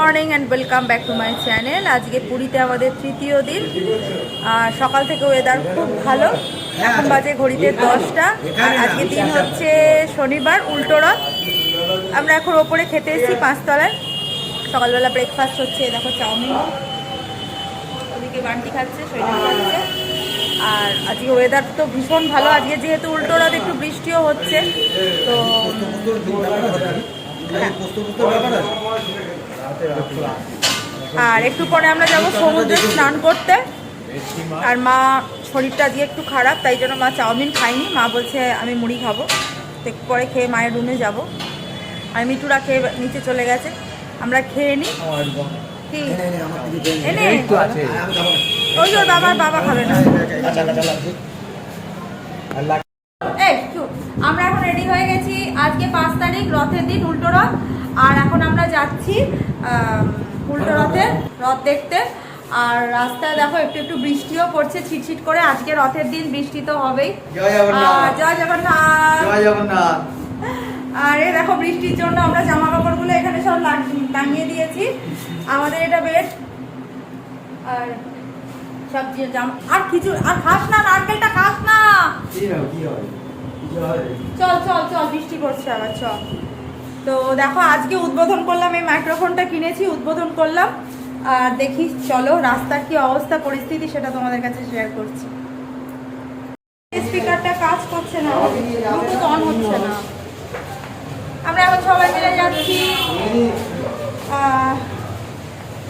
Morning and welcome back to my channel. আজকে পুরীতে আমাদের তৃতীয় দিন। আর সকাল থেকে ওয়েদার খুব ভালো। এখন বাজে ঘড়িতে দশটা। আর আজকে দিন হচ্ছে শনিবার, উল্টো রথ। আমরা এখন ওপরে খেতে এসেছি, পাঁচতলায়। সকালবেলা ব্রেকফাস্ট হচ্ছে দেখো চাউমিন। ওদিকে বান্টি খাচ্ছে সৈন্য খাচ্ছে। আর আজকে ওয়েদার তো ভীষণ ভালো। আজকে যেহেতু উল্টো রথ, একটু বৃষ্টিও হচ্ছে। তো আর একটু পরে আমরা যাব সমুদ্রে স্নান করতে। আর মা শরীরটা দিয়ে একটু খারাপ, তাই জন্য মা চাউমিন খায়নি মা বলছে, আমি মুড়ি খাব। একটু পরে খেয়ে মায়ের রুমে যাব। আর মিঠুরা খেয়ে নিচে চলে গেছে। আমরা খেয়ে নিই বাবা না। আমরা এখন রেডি হয়ে গেছি। আজকে পাঁচ তারিখ, রথের দিন, উল্টো রথ। আর এখন আমরা যাচ্ছি উল্টো রথে রথ দেখতে। আর রাস্তায় দেখো একটু একটু বৃষ্টিও পড়ছে ছিটছিট করে। আজকে রথের দিন বৃষ্টি তো হবেই। জয় জগন্নাথ। জয় জগন্নাথ। আর এই দেখো বৃষ্টির জন্য আমরা জামা কাপড়গুলো এখানে সব টাঙিয়ে দিয়েছি। আমাদের এটা বেড। আর সব জামা আর কিছু আর খাস না নারকেলটা খাস না। চল চল চল বৃষ্টি পড়ছে আবার চল। তো দেখো আজকে উদ্বোধন করলাম এই মাইক্রোফোনটা কিনেছি উদ্বোধন করলাম। আর দেখি চলো রাস্তার কি অবস্থা পরিস্থিতি সেটা তোমাদের কাছে শেয়ার করছি। স্পিকারটা কাজ করছে না ব্লুটুথ অন হচ্ছে না। আমরা এখন সবাই মিলে যাচ্ছি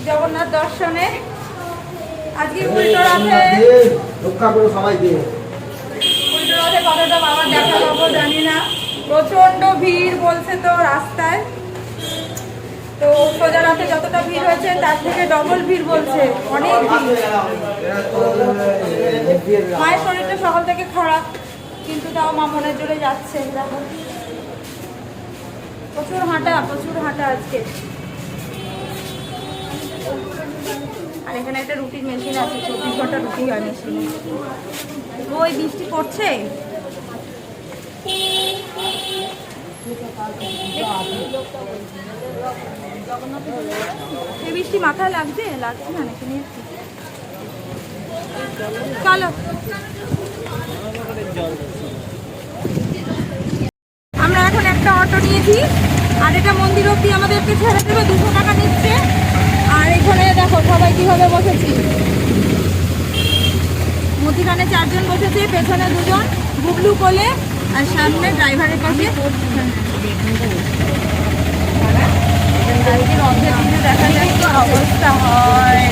জগন্নাথ দর্শনে। আজকে উল্টো দিয়ে উল্টো রথে কতটা বাবার দেখা পাবো জানি না। প্রচণ্ড ভিড় বলছে তো রাস্তায়। তো সোজা রাতে যতটা ভিড় হয়েছে, তার থেকে ডবল ভিড় বলছে। অনেক ভিড়। মায়ের শরীরটা সকাল থেকে খারাপ, কিন্তু তাও মা মনের জোরে যাচ্ছে। প্রচুর হাঁটা প্রচুর হাঁটা আজকে। আর এখানে একটা রুটির মেশিন আছে, চব্বিশ ঘণ্টা রুটি হয় মেশিনে ওই বৃষ্টি পড়ছে? বৃষ্টি মাথায় লাগছে? লাগছে না নাকি? চলো। আমরা এখন একটা অটো নিয়েছি, আর এটা মন্দির অব্দি আমাদেরকে ছেড়ে দেবে, দুশো টাকা নিচ্ছে। আর এখানে দেখো, সবাই কীভাবে বসেছি। মধ্যিখানে চারজন বসেছে, পেছনে দুজন, বুবলু কোলে আর সামনে ড্রাইভারের পাশে দেখা যায় অবস্থা হয়।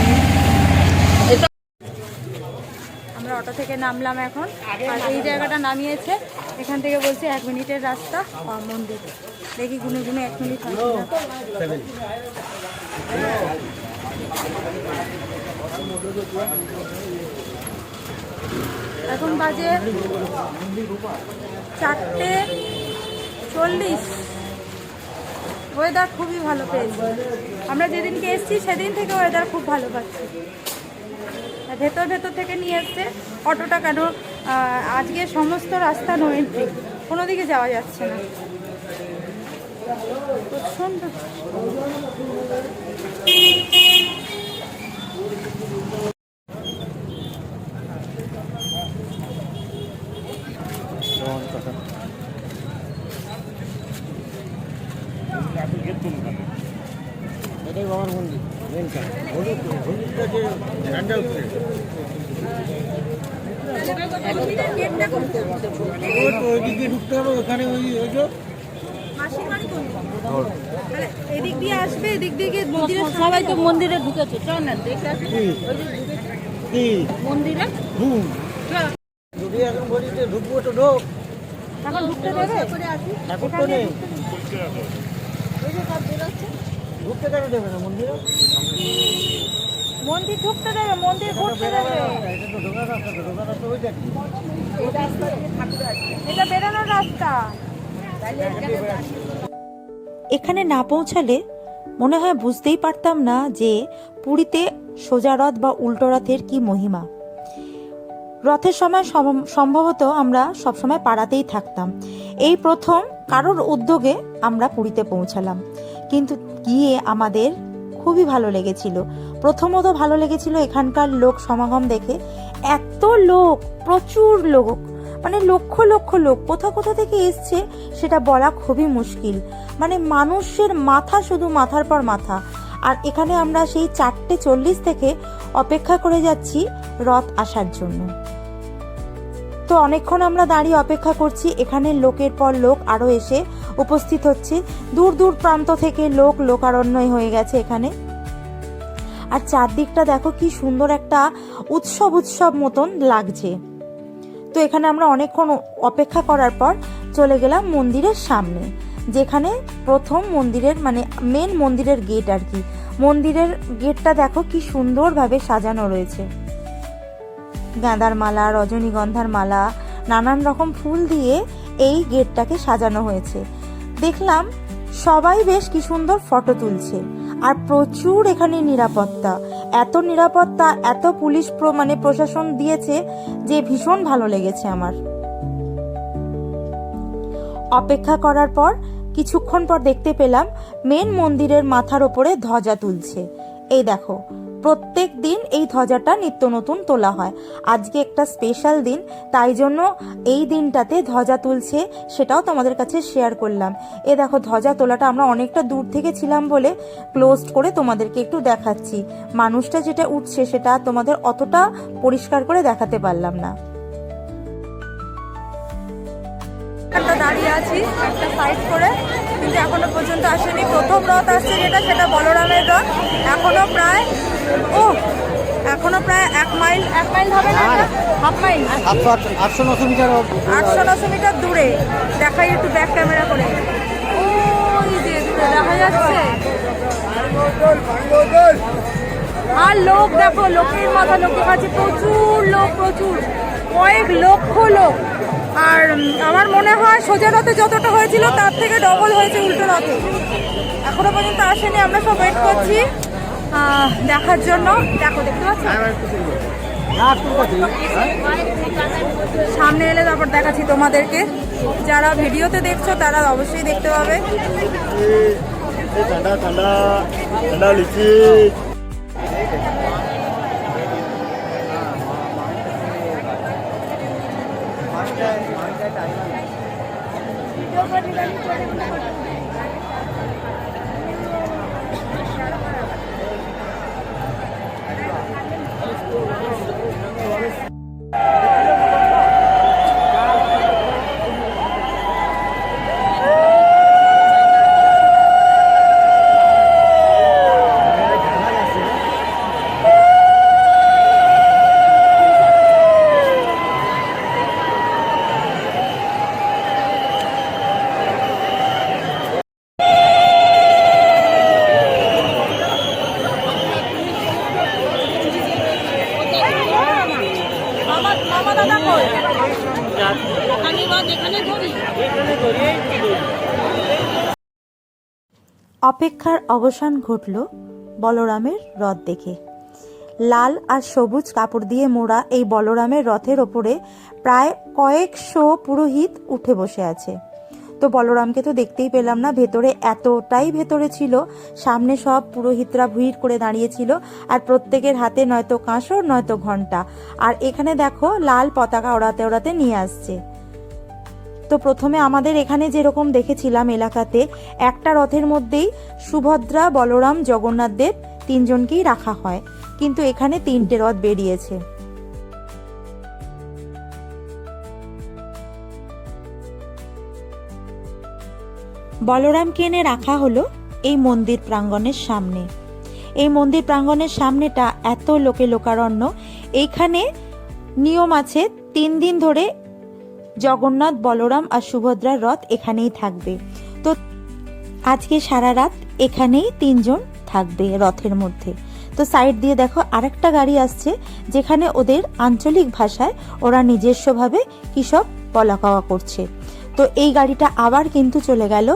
আমরা অটো থেকে নামলাম এখন। আর এই জায়গাটা নামিয়েছে। এখান থেকে বলছে এক মিনিটের রাস্তা মন্দির। দেখি গুনে গুনে এক মিনিট এখন বাজে চারটে চল্লিশ। ওয়েদার খুবই ভালো পেয়েছি। আমরা যেদিনকে এসেছি সেদিন থেকে ওয়েদার খুব ভালো পাচ্ছি। ভেতর ভেতর থেকে নিয়ে এসছে অটোটা কেন? আজকে সমস্ত রাস্তা নো এন্ট্রি কোনো দিকে যাওয়া যাচ্ছে না। প্রচণ্ড। বাবার মন্দির মেন হলুদ হলুদটা যে ঝান্ডা উঠছে ওইদিকে ঢুকতে হবে ওখানে ওই যে এদিক দিয়ে আসবে এদিক দিয়ে সবাই তো মন্দিরে ঢুকেছে চল না দেখে হুম ঢুকবো তো ঢোক। এখন ঢুকতে দেবে? ঠাকুর তো নেই ওই যে সব বেরোচ্ছে। ঢুকতে কেন দেবে না মন্দিরে? মন্দির ঢুকতে দেবে মন্দির ঘুরতে দেবে। এটা তো ঢোকার রাস্তা তো ঢোকার রাস্তা ওইটা কি এটা বেরোনোর রাস্তা। এখানে না পৌঁছালে মনে হয় বুঝতেই পারতাম না যে পুরীতে সোজা রথ বা উল্টো রথের কি মহিমা। রথের সময় সম্ভবত আমরা সবসময় পাড়াতেই থাকতাম। এই প্রথম কারোর উদ্যোগে আমরা পুরীতে পৌঁছালাম। কিন্তু গিয়ে আমাদের খুবই ভালো লেগেছিল। প্রথমত ভালো লেগেছিল এখানকার লোক সমাগম দেখে। এত লোক, প্রচুর লোক মানে লক্ষ লক্ষ লোক। কোথা কোথা থেকে এসছে সেটা বলা খুবই মুশকিল। মানে মানুষের মাথা শুধু মাথার পর মাথা। আর এখানে আমরা সেই চারটে চল্লিশ থেকে অপেক্ষা করে যাচ্ছি রথ আসার জন্য। তো অনেকক্ষণ আমরা দাঁড়িয়ে অপেক্ষা করছি। এখানে লোকের পর লোক আরও এসে উপস্থিত হচ্ছে। দূর দূর প্রান্ত থেকে লোক লোকারণ্যই হয়ে গেছে এখানে। আর চারদিকটা দেখো কি সুন্দর একটা উৎসব উৎসব মতন লাগছে। তো এখানে আমরা অনেকক্ষণ অপেক্ষা করার পর চলে গেলাম মন্দিরের সামনে, যেখানে প্রথম মন্দিরের মানে মেন মন্দিরের গেট আর কি। মন্দিরের গেটটা দেখো কি সুন্দরভাবে সাজানো রয়েছে। গাঁদার মালা, রজনীগন্ধার মালা, নানান রকম ফুল দিয়ে এই গেটটাকে সাজানো হয়েছে। দেখলাম সবাই বেশ কি সুন্দর ফটো তুলছে। আর প্রচুর এখানে নিরাপত্তা। এত নিরাপত্তা, এত পুলিশ মানে প্রশাসন দিয়েছে যে ভীষণ ভালো লেগেছে আমার। অপেক্ষা করার পর কিছুক্ষণ পর দেখতে পেলাম মেন মন্দিরের মাথার ওপরে ধ্বজা তুলছে। এই দেখো প্রত্যেক দিন এই ধ্বজাটা নিত্য নতুন তোলা হয়। আজকে একটা স্পেশাল দিন, তাই জন্য এই দিনটাতে ধ্বজা তুলছে, সেটাও তোমাদের কাছে শেয়ার করলাম। এ দেখো, ধ্বজা তোলাটা আমরা অনেকটা দূর থেকে ছিলাম বলে ক্লোজড করে তোমাদেরকে একটু দেখাচ্ছি। মানুষটা যেটা উঠছে, সেটা তোমাদের অতটা পরিষ্কার করে দেখাতে পারলাম না। দাঁড়িয়ে আছি, একটা সাইড করে, কিন্তু এখনও পর্যন্ত আসেনি। প্রথম রথ আসছে যেটা, সেটা বলরামের রথ। এখনও প্রায় ও এখনও প্রায় এক মাইল এক মাইল হবে না হাফ মাইল? আটশো নশো মিটার আটশো নশো মিটার দূরে। দেখাই একটু ব্যাক ক্যামেরা করে। ওই যে দূরে দেখা যাচ্ছে। আর লোক দেখো লোকের মাথা লোকের কাছে প্রচুর লোক প্রচুর। কয়েক লক্ষ লোক। আর আমার মনে হয় সোজা রথে যতটা হয়েছিল তার থেকে ডবল হয়েছে উল্টো রথে এখনও পর্যন্ত আসেনি আমরা সব ওয়েট করছি। দেখার জন্য, দেখো, দেখতে পাচ্ছ? সামনে এলে তারপর দেখাচ্ছি তোমাদেরকে। যারা ভিডিওতে দেখছ, তারা অবশ্যই দেখতে পাবে। ঠান্ডা ঠান্ডা ঠান্ডা অপেক্ষার অবসান ঘটল বলরামের রথ দেখে। লাল আর সবুজ কাপড় দিয়ে মোড়া এই বলরামের রথের ওপরে প্রায় কয়েকশো পুরোহিত উঠে বসে আছে। তো বলরামকে তো দেখতেই পেলাম না, ভেতরে এতটাই ভেতরে ছিল, সামনে সব পুরোহিতরা ভিড় করে দাঁড়িয়েছিল আর প্রত্যেকের হাতে নয়তো কাঁসর, নয়তো ঘণ্টা। আর এখানে দেখো, লাল পতাকা ওড়াতে ওড়াতে নিয়ে আসছে। তো প্রথমে আমাদের এখানে যেরকম দেখেছিলাম এলাকাতে, একটা রথের মধ্যেই সুভদ্রা, বলরাম, জগন্নাথ দেব তিনজনকেই রাখা হয়। কিন্তু এখানে তিনটে রথ বেরিয়েছে। বলরামকে এনে রাখা হলো এই মন্দির প্রাঙ্গণের সামনে। এই মন্দির প্রাঙ্গণের সামনেটা এত লোকে লোকারণ্য। এইখানে নিয়ম আছে, তিন দিন ধরে জগন্নাথ, বলরাম আর সুভদ্রার রথ এখানেই থাকবে। তো আজকে সারা রাত এখানেই তিনজন থাকবে রথের মধ্যে। তো সাইড দিয়ে দেখো আরেকটা গাড়ি আসছে, যেখানে ওদের আঞ্চলিক ভাষায় ওরা নিজস্বভাবে কী সব বলা কওয়া করছে। তো এই গাড়িটা আবার কিন্তু চলে গেল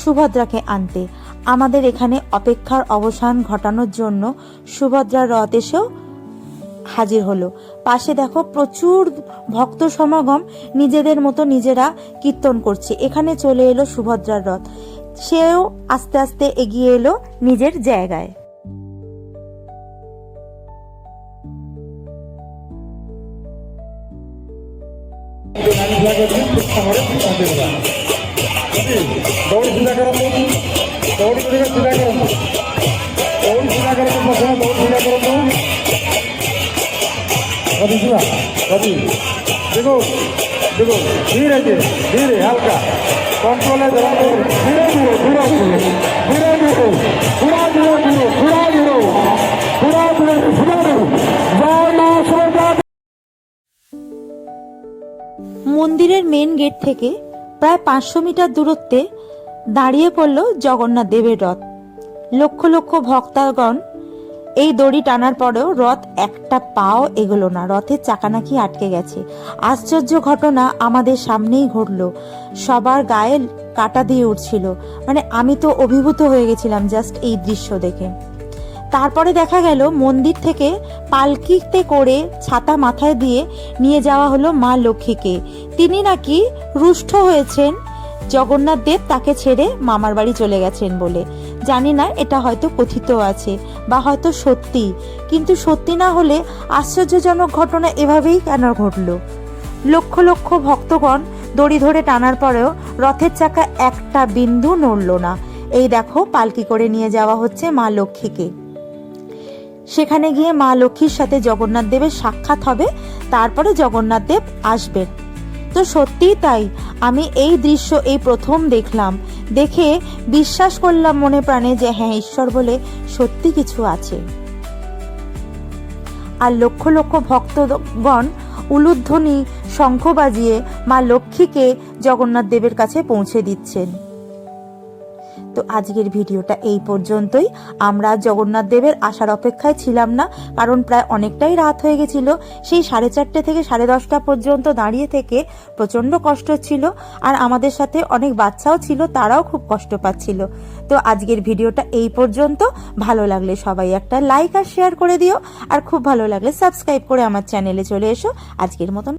সুভদ্রাকে আনতে। আমাদের এখানে অপেক্ষার অবসান ঘটানোর জন্য সুভদ্রার রথ এসেও হাজির হলো। পাশে দেখো প্রচুর ভক্ত সমাগম, নিজেদের মতো নিজেরা কীর্তন করছে। এখানে চলে এলো সুভদ্রার রথ। সেও আস্তে আস্তে এগিয়ে এলো নিজের জায়গায়। গতি দিবা গতি দেখুন দেখুন ধীরে ধীরে ধীরে হালকা কন্ট্রোলে ধীরে ধীরে ধীরে ধীরে ধীরে ধীরে ধীরে ধীরে ধীরে ধীরে ধীরে ধীরে ধীরে ধীরে মন্দিরের মেন গেট থেকে প্রায় পাঁচশো মিটার দূরত্বে দাঁড়িয়ে পড়ল জগন্নাথ দেবের রথ লক্ষ লক্ষ ভক্তাগণ এই দড়ি টানার পরেও রথ একটা পাও এগোলো না। রথের চাকা নাকি আটকে গেছে। আশ্চর্য ঘটনা আমাদের সামনেই ঘটলো। সবার গায়ে কাটা দিয়ে উঠছিল। মানে আমি তো অভিভূত হয়ে গেছিলাম জাস্ট এই দৃশ্য দেখে। তারপরে দেখা গেল মন্দির থেকে পালকিতে করে ছাতা মাথায় দিয়ে নিয়ে যাওয়া হলো মা লক্ষ্মীকে। তিনি নাকি রুষ্ট হয়েছেন। জগন্নাথ দেব তাকে ছেড়ে মামার বাড়ি চলে গেছেন বলে। জানি না এটা হয়তো কথিত আছে বা হয়তো সত্যি। কিন্তু সত্যি না হলে আশ্চর্যজনক ঘটনা এভাবেই কেন ঘটলো? লক্ষ লক্ষ ভক্তগণ দড়ি ধরে টানার পরেও রথের চাকা একটা বিন্দু নড়ল না। এই দেখো পালকি করে নিয়ে যাওয়া হচ্ছে মা লক্ষ্মীকে। সেখানে গিয়ে মা লক্ষ্মীর সাথে জগন্নাথ দেবের সাক্ষাৎ হবে, তারপরে জগন্নাথ দেব আসবেন। তো সত্যিই তাই, আমি এই দৃশ্য এই প্রথম দেখলাম। দেখে বিশ্বাস করলাম মনে প্রাণে যে হ্যাঁ ঈশ্বর বলে সত্যি কিছু আছে। আর লক্ষ লক্ষ ভক্তগণ উলুধ্বনি শঙ্খ বাজিয়ে মা লক্ষ্মীকে জগন্নাথ দেবের কাছে পৌঁছে দিচ্ছেন। তো আজকের ভিডিওটা এই পর্যন্তই। আমরা জগন্নাথ দেবের আসার অপেক্ষায় ছিলাম না, কারণ প্রায় অনেকটাই রাত হয়ে গেছিল। সেই সাড়ে চারটে থেকে সাড়ে দশটা পর্যন্ত দাঁড়িয়ে থেকে প্রচণ্ড কষ্ট ছিল, আর আমাদের সাথে অনেক বাচ্চাও ছিল, তারাও খুব কষ্ট পাচ্ছিল। তো আজকের ভিডিওটা এই পর্যন্ত। ভালো লাগলে সবাই একটা লাইক আর শেয়ার করে দিও, আর খুব ভালো লাগলে সাবস্ক্রাইব করে আমার চ্যানেলে চলে এসো। আজকের মতন